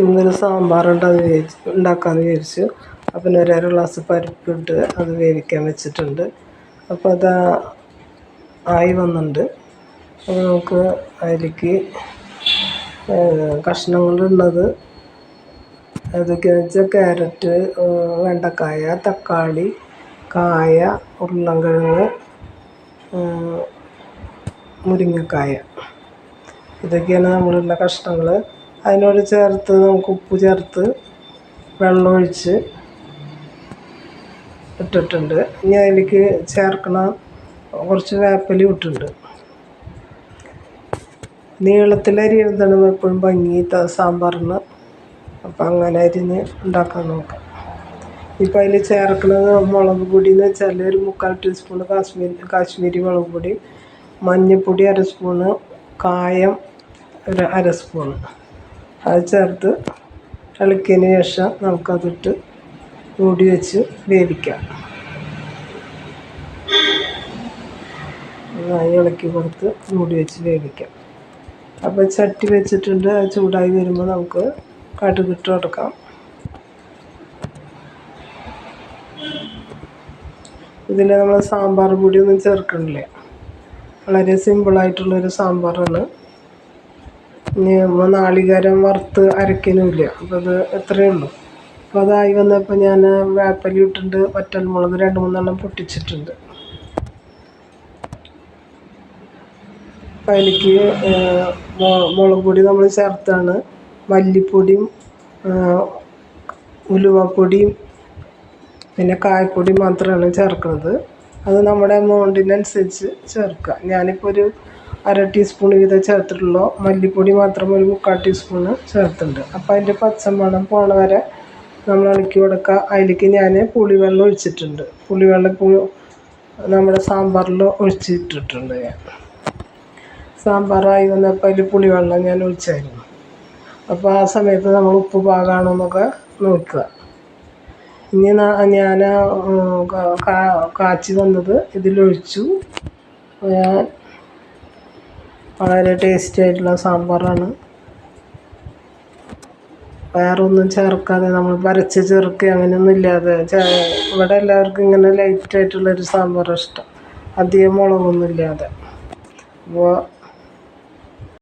ഇന്നൊരു സാമ്പാറുണ്ടാന്ന് വേവിച്ച് ഉണ്ടാക്കാമെന്ന് വിചാരിച്ചു. അപ്പം ഒരു അര ഗ്ലാസ് പരിപ്പിട്ട് അത് വേവിക്കാൻ വെച്ചിട്ടുണ്ട്. അപ്പോൾ അത് ആയി വന്നിട്ടുണ്ട് അപ്പോൾ നമുക്ക് അതിലേക്ക് കഷ്ണങ്ങളുള്ളത്. അതൊക്കെ വെച്ചാൽ ക്യാരറ്റ് വെണ്ടക്കായ തക്കാളി കായ ഉരുളൻകിഴങ്ങ് മുരിങ്ങക്കായ. ഇതൊക്കെയാണ് നമ്മളുള്ള കഷ്ണങ്ങൾ അതിനോട് ചേർത്ത് നമുക്ക് ഉപ്പ് ചേർത്ത് വെള്ളമൊഴിച്ച് ഇട്ടിട്ടുണ്ട്. ഇനി അതിലേക്ക് ചേർക്കണ കുറച്ച് വേപ്പലി ഇട്ടിട്ടുണ്ട്. നീളത്തിലരി എഴുതണം എപ്പോഴും ഭംഗി സാമ്പാറിന്. അപ്പം അങ്ങനെ അരിഞ്ഞ് ഉണ്ടാക്കാൻ നോക്കാം. ഇപ്പം അതിൽ ചേർക്കുന്നത് മുളക് പൊടി എന്ന് വെച്ചാൽ ഒരു മുക്കാൽ ടീസ്പൂൺ കാശ്മീരി കാശ്മീരി മുളക് പൊടി മഞ്ഞൾപ്പൊടി അര സ്പൂണ് കായം ഒരു അര സ്പൂണ്. അത് ചേർത്ത് ഇളക്കിയതിന് ശേഷം നമുക്കതിട്ട് മൂടി വെച്ച് വേവിക്കാം. നന്നായി ഇളക്കി കൊടുത്ത് മൂടി വെച്ച് വേവിക്കാം. അപ്പോൾ ചട്ടി വെച്ചിട്ടുണ്ട് അത് ചൂടായി വരുമ്പോൾ നമുക്ക് കടുകിട്ട് കൊടുക്കാം ഇതിൽ നമ്മൾ സാമ്പാർ പൊടിയൊന്നും ചേർക്കണില്ല. വളരെ സിമ്പിളായിട്ടുള്ളൊരു സാമ്പാറാണ്. നാളികേരം വറുത്ത് അരയ്ക്കലുമില്ല. അപ്പോൾ അത് എത്രയേ ഉള്ളൂ. അപ്പോൾ അതായി വന്നപ്പോൾ ഞാൻ വേപ്പലി ഇട്ടിട്ടുണ്ട് വറ്റൽമുളക് രണ്ട് മൂന്നെണ്ണം പൊട്ടിച്ചിട്ടുണ്ട്. അപ്പോൾ അതിലേക്ക് മുളക് പൊടി നമ്മൾ ചേർത്താണ്. മല്ലിപ്പൊടിയും ഉലുവപ്പൊടിയും പിന്നെ കായപ്പൊടി മാത്രമാണ് ചേർക്കുന്നത്. അത് നമ്മുടെ എമൗണ്ടിനനുസരിച്ച് ചേർക്കുക. ഞാനിപ്പോൾ ഒരു അര ടീസ്പൂൺ വീതം ചേർത്തിട്ടുള്ളൂ മല്ലിപ്പൊടി മാത്രം ഒരു മുക്കാൽ ടീസ്പൂണ് ചേർത്തിട്ടുണ്ട്. അപ്പോൾ അതിന്റെ പച്ചമണം പോണ വരെ നമ്മൾ ഇളക്കി കൊടുക്കുക. അതിലേക്ക് ഞാൻ പുളിവെള്ളം ഒഴിച്ചിട്ടുണ്ട്. പുളിവെള്ളം നമ്മുടെ സാമ്പാറിൽ ഒഴിച്ചിട്ടിട്ടുണ്ട് ഞാൻ. സാമ്പാറായി വന്നപ്പോൾ അതിൽ പുളിവെള്ളം ഞാൻ ഒഴിച്ചായിരുന്നു. അപ്പോൾ ആ സമയത്ത് നമ്മൾ ഉപ്പ് പാകാണോ എന്നൊക്കെ നോക്കുക. ഇനി ഞാൻ കാച്ചി വന്നത് ഇതിലൊഴിച്ചു. ഞാൻ വളരെ ടേസ്റ്റി ആയിട്ടുള്ള സാമ്പാറാണ്. വേറെ ഒന്നും ചേർക്കാതെ നമ്മൾ വരച്ച് ചേർക്കുക അങ്ങനെയൊന്നും ഇല്ലാതെ ഇവിടെ എല്ലാവർക്കും ഇങ്ങനെ ലൈറ്റായിട്ടുള്ളൊരു സാമ്പാറാണ് ഇഷ്ടം. അധികം മുളകൊന്നും ഇല്ലാതെ. അപ്പോൾ